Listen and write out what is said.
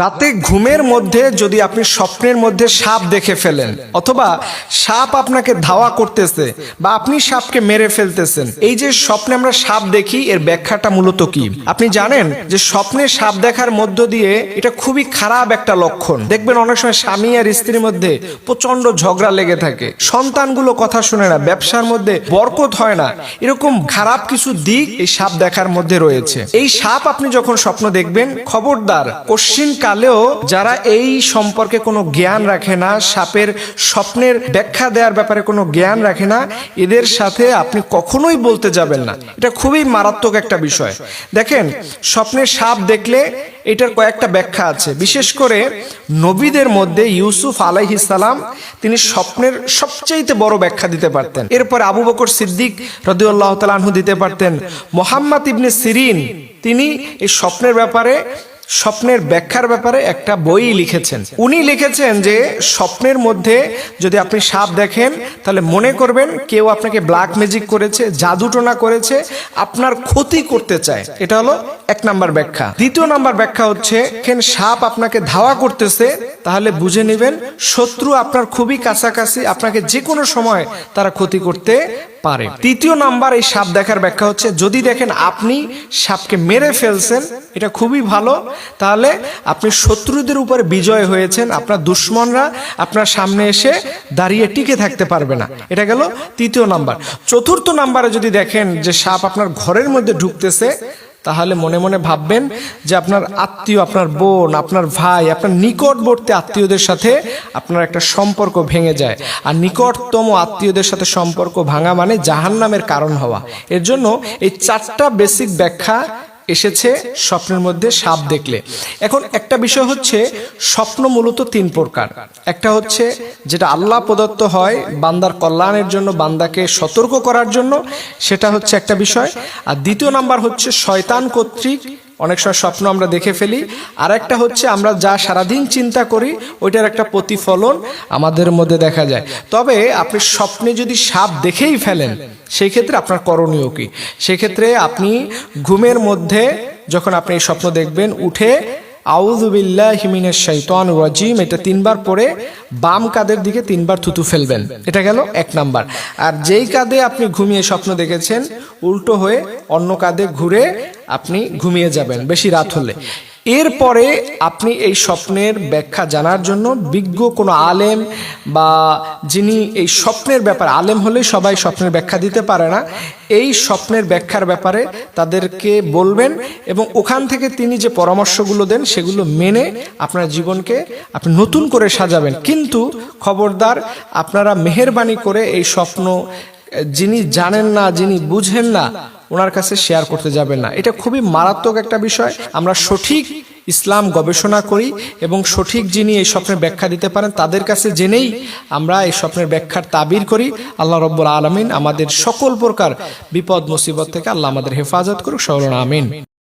রাতে ঘুমের মধ্যে যদি আপনি স্বপ্নের মধ্যে সাপ দেখে ফেলেন, অথবা সাপ আপনাকে ধাওয়া করতেছে বা আপনি সাপকে মেরে ফেলতেছেন, এই যে স্বপ্নে আমরা সাপ দেখি, এর ব্যাখ্যাটা মূলত কি? আপনি জানেন যে স্বপ্নে সাপ দেখার মধ্য দিয়ে এটা খুবই খারাপ একটা লক্ষণ। দেখবেন অনেক সময় স্বামী আর স্ত্রীর মধ্যে প্রচণ্ড ঝগড়া লেগে থাকে। সন্তানগুলো কথা শুনে না, ব্যবসার মধ্যে বরকত হয় না। এরকম খারাপ কিছু দিক এই সাপ দেখার মধ্যে রয়েছে। এই সাপ আপনি যখন স্বপ্ন দেখবেন, খবরদার, কোশ্চিন কালেও যারা এই সম্পর্কে কোনো জ্ঞান রাখে না, সাপের স্বপ্নের ব্যাখ্যা দেওয়ার ব্যাপারে কোনো জ্ঞান রাখে না, এদের সাথে আপনি কখনোই বলতে যাবেন না। এটা খুবই মারাত্মক একটা বিষয়। দেখেন, স্বপ্নের সাপ দেখলে এটার কয়েকটা ব্যাখ্যা আছে। বিশেষ করে নবীদের মধ্যে ইউসুফ আলাইহিস সালাম, তিনি স্বপ্নের সবচেয়ে বড় ব্যাখ্যা দিতে পারতেন। এরপর আবু বকর সিদ্দিক রদিউল্লাহ তালাহু দিতে পারতেন, মোহাম্মদ ইবনে সিরিন, তিনি এই স্বপ্নের ব্যাপারে স্বপ্নের ব্যাখ্যার ব্যাপারে একটা বই লিখেছেন। উনি লিখেছেন যে, স্বপ্নের মধ্যে যদি আপনি সাপ দেখেন, তাহলে মনে করবেন কেউ আপনাকে ব্ল্যাক ম্যাজিক করেছে, জাদুটোনা করেছে, আপনার ক্ষতি করতে চায়। এটা হলো এক নাম্বার ব্যাখ্যা। দ্বিতীয় নাম্বার ব্যাখ্যা হচ্ছে সাপ আপনাকে ধাওয়া করতেছে তাহলে বুঝে নেবেন, শত্রু আপনার খুবই কাছাকাছি, আপনাকে যে কোনো সময় তারা ক্ষতি করতে পারে। তৃতীয় নাম্বার, এই সাপ দেখার ব্যাখ্যা হচ্ছে, যদি দেখেন আপনি সাপকে মেরে ফেলছেন, এটা খুবই ভালো, তাহলে আপনি শত্রুদের উপরে বিজয় হয়েছেন, আপনার দুশ্মনরা আপনার সামনে এসে দাঁড়িয়ে টিকে থাকতে পারবে না। এটা গেল তৃতীয় নাম্বার। চতুর্থ নাম্বারে যদি দেখেন যে সাপ আপনার ঘরের মধ্যে ঢুকতেছে তাহলে মনে মনে ভাববেন যে আপনার আত্মীয়, আপনার বোন, আপনার ভাই, আপনার নিকটবর্তী আত্মীয়দের সাথে আপনার একটা সম্পর্ক ভেঙে যায়। আর নিকটতম আত্মীয়দের সাথে সম্পর্ক ভাঙা মানে জাহান্নামের কারণ হওয়া। এর জন্য এই চারটা বেসিক ব্যাখ্যা এসেছে স্বপ্নের মধ্যে সাপ দেখলে। এখন একটা বিষয় হচ্ছে, স্বপ্ন মূলত তিন প্রকার। একটা হচ্ছে, যেটা আল্লাহ প্রদত্ত হয় বান্দার কল্যাণের জন্য, বান্দাকে সতর্ক করার জন্য, সেটা হচ্ছে একটা বিষয়। আর দ্বিতীয় নাম্বার হচ্ছে, শয়তান কর্তৃক অনেক সময় স্বপ্ন আমরা দেখে ফেলি। আর একটা হচ্ছে আমরা যা সারাদিন চিন্তা করি, ওইটার একটা প্রতিফলন আমাদের মধ্যে দেখা যায়। তবে আপনি স্বপ্নে যদি সাপ দেখেই ফেলেন, সেই ক্ষেত্রে আপনার করণীয় কি? সেক্ষেত্রে আপনি ঘুমের মধ্যে যখন আপনি এই স্বপ্ন দেখবেন, উঠে আউজুবিল্লাহ হিমিনের শৈতান রাজিম। এটা তিনবার পরে বাম কাদের দিকে তিনবার থুতু ফেলবেন। এটা গেল এক নাম্বার। আর যেই কাঁধে আপনি ঘুমিয়ে স্বপ্ন দেখেছেন, উল্টো হয়ে অন্য কাঁধে ঘুরে আপনি ঘুমিয়ে যাবেন, বেশি রাত হলে। এরপরে আপনি এই স্বপ্নের ব্যাখ্যা জানার জন্য বিজ্ঞ কোনো আলেম বা যিনি এই স্বপ্নের ব্যাপারে, আলেম হলে সবাই স্বপ্নের ব্যাখ্যা দিতে পারে না, এই স্বপ্নের ব্যাখ্যার ব্যাপারে তাদেরকে বলবেন এবং ওখান থেকে তিনি যে পরামর্শগুলো দেন সেগুলো মেনে আপনার জীবনকে আপনি নতুন করে সাজাবেন। কিন্তু খবরদার, আপনারা মেহরবানি করে এই স্বপ্ন যিনি জানেন না, যিনি বুঝেন না, ওনার কাছে শেয়ার করতে যাবেন না। এটা খুবই মারাত্মক একটা বিষয়। আমরা সঠিক ইসলাম গবেষণা করি এবং সঠিক যিনি এই স্বপ্নের ব্যাখ্যা দিতে পারেন, তাদের কাছে জেনেই আমরা এই স্বপ্নের ব্যাখ্যার তাবির করি। আল্লাহ রব্বুল আলমিন আমাদের সকল প্রকার বিপদ, মুসিবত থেকে আল্লাহ আমাদের হেফাজত করুক। সরণ আমিন।